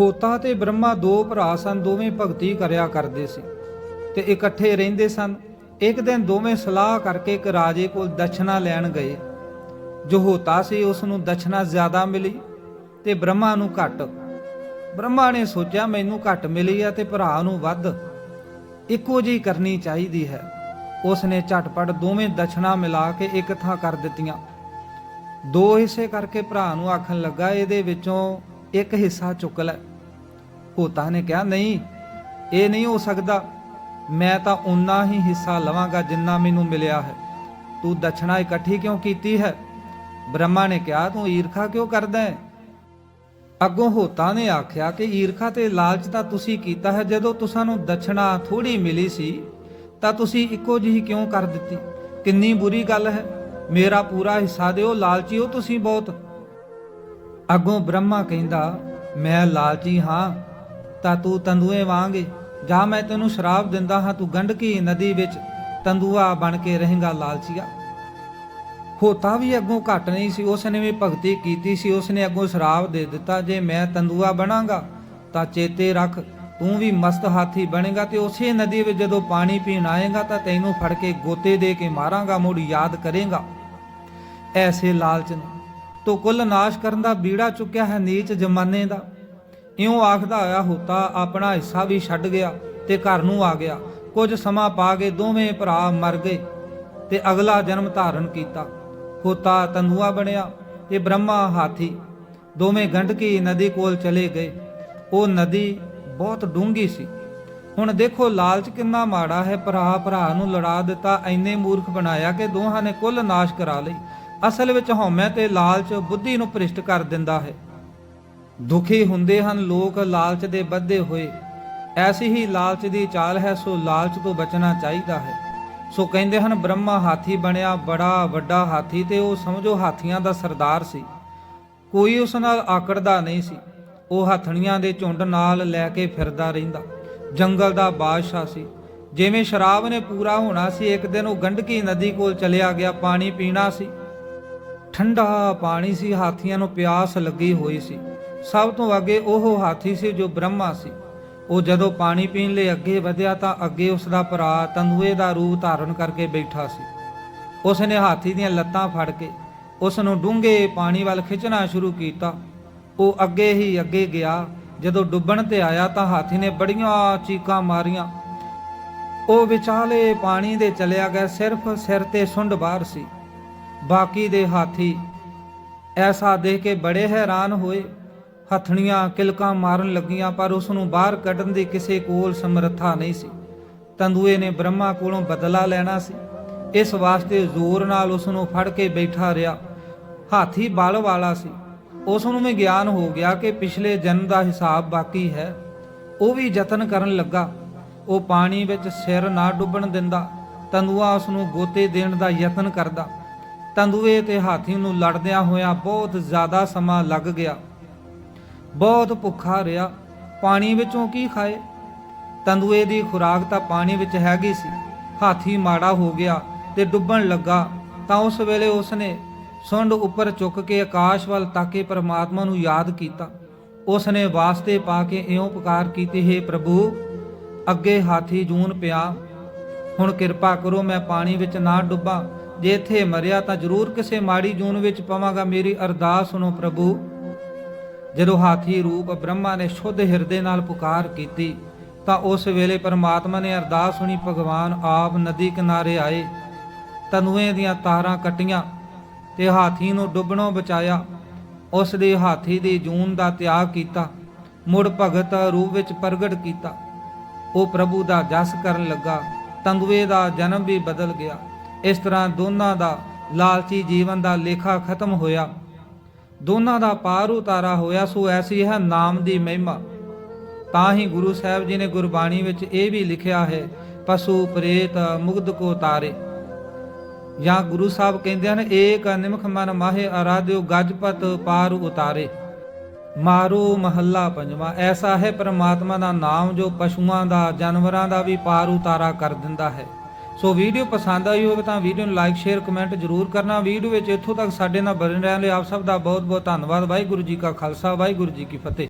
ਹੋਤਾ ਤੇ ਬ੍ਰਹਮਾ ਦੋ ਭਰਾ ਸਨ, ਦੋਵੇਂ ਭਗਤੀ ਕਰਿਆ ਕਰਦੇ ਸੀ ਤੇ ਇਕੱਠੇ ਰਹਿੰਦੇ ਸਨ। ਇੱਕ ਦਿਨ ਦੋਵੇਂ ਸਲਾਹ ਕਰਕੇ ਇੱਕ ਰਾਜੇ ਕੋਲ ਦਛਨਾ ਲੈਣ ਗਏ। ਜੋ ਹੋਤਾ ਸੀ ਉਸ ਨੂੰ ਦਛਨਾ ਜ਼ਿਆਦਾ ਮਿਲੀ ਤੇ ਬ੍ਰਹਮਾ ਨੂੰ ਘੱਟ। ਬ੍ਰਹਮਾ ਨੇ ਸੋਚਿਆ, ਮੈਨੂੰ ਘੱਟ ਮਿਲੀ ਆ ਤੇ ਭਰਾ ਨੂੰ ਵੱਧ। ਇੱਕੋ ਜਿਹੀ ਕਰਨੀ ਚਾਹੀਦੀ ਹੈ। ਉਸ ਨੇ ਝਟਪਟ ਦੋਵੇਂ ਦਛਨਾ ਮਿਲਾ ਕੇ ਇੱਕ ਥਾਂ ਕਰ ਦਿੱਤੀਆਂ। ਦੋ ਹਿੱਸੇ ਕਰਕੇ ਭਰਾ ਨੂੰ ਆਖਣ ਲੱਗਾ, ਇਹਦੇ ਵਿੱਚੋਂ ਇੱਕ ਹਿੱਸਾ ਚੁੱਕ ਲੈ। ਹੋਤਾ ਨੇ ਕਿਹਾ, ਨਹੀਂ, ਇਹ ਨਹੀਂ ਹੋ ਸਕਦਾ। ਮੈਂ ਤਾਂ ਉਨਾ ਹੀ ਹਿੱਸਾ ਲਵਾਂਗਾ ਜਿੰਨਾ ਮੈਨੂੰ ਮਿਲਿਆ ਹੈ। ਤੂੰ ਦਛਣਾ ਇਕੱਠੀ ਕਿਉਂ ਕੀਤੀ ਹੈ? ਬ੍ਰਹਮਾ ਨੇ ਕਿਹਾ, ਤੂੰ ਈਰਖਾ ਕਿਉਂ ਕਰਦਾ ਹੈ? ਅੱਗੋਂ ਹੋਤਾ ਨੇ ਆਖਿਆ ਕਿ ਈਰਖਾ ਤੇ ਲਾਲਚ ਤਾਂ ਤੁਸੀਂ ਕੀਤਾ ਹੈ। ਜਦੋਂ ਤੁਸਾਂ ਨੂੰ ਦਛਣਾ ਥੋੜੀ ਮਿਲੀ ਸੀ, ਤਾਂ ਤੁਸੀਂ ਇੱਕੋ ਜਿਹੀ ਕਿਉਂ ਕਰ ਦਿੱਤੀ? ਕਿੰਨੀ ਬੁਰੀ ਗੱਲ ਹੈ। ਮੇਰਾ ਪੂਰਾ ਹਿੱਸਾ ਦਿਓ ਲਾਲਚੀਓ ਤੁਸੀਂ ਬਹੁਤ। ਅੱਗੋਂ ਬ੍ਰਹਮਾ ਕਹਿੰਦਾ, ਮੈਂ ਲਾਲਚੀ ਹਾਂ, ਤਾਂ ਤੂੰ ਤੰਦੂਏ ਵਾਂਗੇ ਜਾਂ ਮੈਂ ਤੈਨੂੰ ਸ਼ਰਾਬ ਦਿੰਦਾ ਹਾਂ, ਤੂੰ ਗੰਡਕੀ ਨਦੀ ਵਿੱਚ ਤੰਦੂਆ ਬਣ ਕੇ ਰਹੇਗਾ ਲਾਲਚੀਆ? ਹੋਤਾ ਵੀ ਅੱਗੋਂ ਘਟ ਨਹੀਂ ਸੀ। ਉਸ ਨੇ ਵੀ ਭਗਤੀ ਕੀਤੀ ਸੀ। ਉਸ ਨੇ ਅੱਗੋਂ ਸ਼ਰਾਬ ਦੇ ਦਿੱਤਾ, ਜੇ ਮੈਂ ਤੰਦੂਆ ਬਣਾਂਗਾ, ਤਾਂ ਚੇਤੇ ਰੱਖ, ਤੂੰ ਵੀ ਮਸਤ ਹਾਥੀ ਬਣੇਗਾ ਤੇ ਉਸੇ ਨਦੀ ਵਿੱਚ ਜਦੋਂ ਪਾਣੀ ਪੀਣ ਆਏਗਾ, ਤਾਂ ਤੈਨੂੰ ਫੜ ਕੇ ਗੋਤੇ ਦੇ ਕੇ ਮਾਰਾਂਗਾ, ਮੁੜ ਯਾਦ ਕਰੇਗਾ। ਐਸੇ ਲਾਲਚ ਨੂੰ ਤੋ ਕੁੱਲ ਨਾਸ਼ ਕਰਨ ਦਾ ਬੀੜਾ ਚੁੱਕਿਆ ਹੈ ਨੀਚ ਜਮਾਨੇ ਦਾ। ਇਉਂ ਆਖਦਾ ਹੋਇਆ ਹੋਤਾ, ਆਪਣਾ ਹਿੱਸਾ ਵੀ ਛੱਡ ਗਿਆ ਤੇ ਘਰ ਨੂੰ ਆ ਗਿਆ। ਕੁਝ ਸਮਾਂ ਪਾ ਕੇ ਦੋਵੇਂ ਭਰਾ ਮਰ ਗਏ ਤੇ ਅਗਲਾ ਜਨਮ ਧਾਰਨ ਕੀਤਾ। ਹੋਤਾ ਤੰਦੂਆ ਬਣਿਆ ਤੇ ਬ੍ਰਹਮਾ ਹਾਥੀ। ਦੋਵੇਂ ਗੰਡਕੀ ਨਦੀ ਕੋਲ ਚਲੇ ਗਏ। ਉਹ ਨਦੀ ਬਹੁਤ ਡੂੰਘੀ ਸੀ। ਹੁਣ ਦੇਖੋ ਲਾਲਚ ਕਿੰਨਾ ਮਾੜਾ ਹੈ, ਭਰਾ ਭਰਾ ਨੂੰ ਲੜਾ ਦਿੱਤਾ, ਐਨੇ ਮੂਰਖ ਬਣਾਇਆ ਕਿ ਦੋਹਾਂ ਨੇ ਕੁੱਲ ਨਾਸ਼ ਕਰਾ ਲਈ। ਅਸਲ ਵਿੱਚ ਹਉਮੈ ਤੇ ਲਾਲਚ ਬੁੱਧੀ ਨੂੰ ਭ੍ਰਿਸ਼ਟ ਕਰ ਦਿੰਦਾ ਹੈ। ਦੁਖੀ ਹੁੰਦੇ ਹਨ ਲੋਕ ਲਾਲਚ ਦੇ ਬੱਧੇ ਹੋਏ। ਐਸੀ ਹੀ ਲਾਲਚ ਦੀ ਚਾਲ ਹੈ, ਸੋ ਲਾਲਚ ਤੋਂ ਬਚਣਾ ਚਾਹੀਦਾ ਹੈ। ਸੋ ਕਹਿੰਦੇ ਹਨ, ਬ੍ਰਹਮਾ ਹਾਥੀ ਬਣਿਆ, ਬੜਾ ਵੱਡਾ ਹਾਥੀ ਤੇ ਉਹ ਸਮਝੋ ਹਾਥੀਆਂ ਦਾ ਸਰਦਾਰ ਸੀ। ਕੋਈ ਉਸ ਨਾਲ ਆਕੜਦਾ ਨਹੀਂ ਸੀ। ਉਹ ਹਥਣੀਆਂ ਦੇ ਝੁੰਡ ਨਾਲ ਲੈ ਕੇ ਫਿਰਦਾ ਰਹਿੰਦਾ। ਜੰਗਲ ਦਾ ਬਾਦਸ਼ਾਹ ਸੀ। ਜਿਵੇਂ ਸ਼ਰਾਬ ਨੇ ਪੂਰਾ ਹੋਣਾ ਸੀ, ਇੱਕ ਦਿਨ ਉਹ ਗੰਡਕੀ ਨਦੀ ਕੋਲ ਚਲਿਆ ਗਿਆ, ਪਾਣੀ ਪੀਣਾ ਸੀ। ਠੰਡਾ ਪਾਣੀ ਸੀ, ਹਾਥੀਆਂ ਨੂੰ ਪਿਆਸ ਲੱਗੀ ਹੋਈ ਸੀ। ਸਭ ਤੋਂ ਅੱਗੇ ਉਹ ਹਾਥੀ ਸੀ ਜੋ ਬ੍ਰਹਮਾ ਸੀ। ਉਹ ਜਦੋਂ ਪਾਣੀ ਪੀਣ ਲਈ ਅੱਗੇ ਵਧਿਆ ਤਾਂ ਅੱਗੇ ਉਸ ਦਾ ਭਰਾ ਤੰਦੂਏ ਦਾ ਰੂਪ ਧਾਰਨ ਕਰਕੇ ਬੈਠਾ ਸੀ। ਉਸ ਨੇ ਹਾਥੀ ਦੀਆਂ ਲੱਤਾਂ ਫੜ ਕੇ ਉਸ ਨੂੰ ਡੂੰਘੇ ਪਾਣੀ ਵੱਲ ਖਿੱਚਣਾ ਸ਼ੁਰੂ ਕੀਤਾ। ਉਹ ਅੱਗੇ ਹੀ ਅੱਗੇ ਗਿਆ। ਜਦੋਂ ਡੁੱਬਣ ਤੇ ਆਇਆ ਤਾਂ ਹਾਥੀ ਨੇ ਬੜੀਆਂ ਚੀਕਾਂ ਮਾਰੀਆਂ। ਉਹ ਵਿਚਾਲੇ ਪਾਣੀ ਦੇ ਚਲਿਆ ਗਿਆ, ਸਿਰਫ ਸਿਰ ਤੇ ਸੁੰਡ ਬਾਹਰ ਸੀ। ਬਾਕੀ ਦੇ ਹਾਥੀ। ਐਸਾ ਦੇਖ ਕੇ ਬੜੇ ਹੈਰਾਨ ਹੋਏ। ਹਥਣੀਆਂ ਕਿਲਕਾਂ ਮਾਰਨ ਲੱਗੀਆਂ, ਪਰ ਉਸ ਨੂੰ ਬਾਹਰ ਕੱਢਣ ਦੀ ਕਿਸੇ ਕੋਲ ਸਮਰੱਥਾ ਨਹੀਂ ਸੀ। ਤੰਦੂਏ ਨੇ ਬ੍ਰਹਮਾ ਕੋਲੋਂ ਬਦਲਾ ਲੈਣਾ ਸੀ। ਇਸ ਵਾਸਤੇ ਜ਼ੋਰ ਨਾਲ ਉਸ ਨੂੰ ਫੜ ਕੇ ਬੈਠਾ ਰਿਹਾ। ਹਾਥੀ ਬਲ ਵਾਲਾ ਸੀ। ਉਸ ਨੂੰ ਵੀ ਗਿਆਨ ਹੋ ਗਿਆ ਕਿ ਪਿਛਲੇ ਜਨਮ ਦਾ ਹਿਸਾਬ ਬਾਕੀ ਹੈ। ਉਹ ਵੀ ਯਤਨ ਕਰਨ ਲੱਗਾ। ਉਹ ਪਾਣੀ ਵਿੱਚ ਸਿਰ ਨਾ ਡੁੱਬਣ ਦਿੰਦਾ। ਤੰਦੂਆ ਉਸ ਨੂੰ ਗੋਤੇ ਦੇਣ ਦਾ ਯਤਨ ਕਰਦਾ। ਤੰਦੂਏ ਤੇ ਹਾਥੀ ਨੂੰ ਲੜਦਿਆਂ ਹੋਇਆਂ ਬਹੁਤ ਜ਼ਿਆਦਾ ਸਮਾਂ ਲੱਗ ਗਿਆ। ਬਹੁਤ ਭੁੱਖਾ ਰਿਹਾ। ਪਾਣੀ ਵਿੱਚੋਂ ਕੀ ਖਾਏ? ਤੰਦੂਏ ਦੀ ਖੁਰਾਕ ਤਾਂ ਪਾਣੀ ਵਿੱਚ ਹੈਗੀ ਸੀ। ਹਾਥੀ ਮਾੜਾ ਹੋ ਗਿਆ ਤੇ ਡੁੱਬਣ ਲੱਗਾ। ਤਾਂ ਉਸ ਵੇਲੇ ਉਸਨੇ ਸੁੰਡ ਉੱਪਰ ਚੁੱਕ ਕੇ ਆਕਾਸ਼ ਵੱਲ ਤਾਕੇ ਪਰਮਾਤਮਾ ਨੂੰ ਯਾਦ ਕੀਤਾ। ਉਸਨੇ ਵਾਸਤੇ ਪਾ ਕੇ ਇਉਂ ਪੁਕਾਰ ਕੀਤੀ, ਹੈ ਪ੍ਰਭੂ, ਅੱਗੇ ਹਾਥੀ ਜੂਨ ਪਿਆ। ਹੁਣ ਕਿਰਪਾ ਕਰੋ ਮੈਂ ਪਾਣੀ ਵਿੱਚ ਨਾ ਡੁੱਬਾਂ। ਜੇ ਇੱਥੇ ਮਰਿਆ ਤਾਂ ਜ਼ਰੂਰ ਕਿਸੇ ਮਾੜੀ ਜੂਨ ਵਿੱਚ ਪਵਾਂਗਾ। ਮੇਰੀ ਅਰਦਾਸ ਸੁਣੋ ਪ੍ਰਭੂ। ਜਦੋਂ ਹਾਥੀ ਰੂਪ ਬ੍ਰਹਮਾ ਨੇ ਸ਼ੁੱਧ ਹਿਰਦੇ ਨਾਲ ਪੁਕਾਰ ਕੀਤੀ, ਤਾਂ ਉਸ ਵੇਲੇ ਪਰਮਾਤਮਾ ਨੇ ਅਰਦਾਸ ਸੁਣੀ, ਭਗਵਾਨ, ਆਪ ਨਦੀ ਕਿਨਾਰੇ ਆਏ। ਤਨੂਏ ਦੀਆਂ ਤਾਰਾਂ ਕੱਟੀਆਂ ਤੇ ਹਾਥੀ ਨੂੰ ਡੁੱਬਣੋਂ ਬਚਾਇਆ। ਉਸ ਦੇ ਹਾਥੀ ਦੀ ਜੂਨ ਦਾ ਤਿਆਗ ਕੀਤਾ, ਮੁੜ ਭਗਤ ਰੂਪ ਵਿੱਚ ਪ੍ਰਗਟ ਕੀਤਾ। ਉਹ ਪ੍ਰਭੂ ਦਾ ਜਸ ਕਰਨ ਲੱਗਾ। ਤੰਦੂਏ ਦਾ ਜਨਮ ਵੀ ਬਦਲ ਗਿਆ। ਇਸ ਤਰ੍ਹਾਂ ਦੋਨਾਂ ਦਾ ਲਾਲਚੀ ਜੀਵਨ ਦਾ ਲੇਖਾ ਖਤਮ ਹੋਇਆ। ਦੋਨਾਂ ਦਾ ਪਾਰ ਉਤਾਰਾ ਹੋਇਆ, ਸੋ ਐਸੀ ਹੈ ਨਾਮ ਦੀ ਮਹਿਮਾ। ਤਾਂ ਹੀ ਗੁਰੂ ਸਾਹਿਬ ਜੀ ਨੇ ਗੁਰਬਾਣੀ ਵਿੱਚ ਇਹ ਵੀ ਲਿਖਿਆ ਹੈ, ਪਸ਼ੂ ਪ੍ਰੇਤ ਮੁਗਧ ਕੋ ਤਾਰੇ। ਜਾਂ ਗੁਰੂ ਸਾਹਿਬ ਕਹਿੰਦੇ ਹਨ, ਏਕ ਨਿਮਖ ਮਨ ਮਾਹੇ ਆਰਾਧਿਓ ਗਜਪਤ ਪਾਰ ਉਤਾਰੇ। ਮਾਰੂ ਮਹੱਲਾ ਪੰਜਵਾਂ, ਐਸਾ ਹੈ ਪ੍ਰਮਾਤਮਾ ਦਾ ਨਾਮ ਜੋ ਪਸ਼ੂਆਂ ਦਾ, ਜਾਨਵਰਾਂ ਦਾ ਵੀ ਪਾਰ ਉਤਾਰਾ ਕਰ ਦਿੰਦਾ ਹੈ। ਸੋ ਵੀਡੀਓ ਪਸੰਦ ਆਈ ਹੋਵੇ ਤਾਂ ਵੀਡੀਓ ਨੂੰ ਲਾਈਕ ਸ਼ੇਅਰ ਕਮੈਂਟ ਜ਼ਰੂਰ ਕਰਨਾ। ਵੀਡੀਓ ਵਿੱਚ ਇੱਥੋਂ ਤੱਕ ਸਾਡੇ ਨਾਲ ਬਣੇ ਰਹਿਣ ਲਈ ਆਪ ਸਭ ਦਾ ਬਹੁਤ ਬਹੁਤ ਧੰਨਵਾਦ। ਵਾਹਿਗੁਰੂ ਜੀ ਕਾ ਖਾਲਸਾ, ਵਾਹਿਗੁਰੂ ਜੀ ਕੀ ਫਤਿਹ।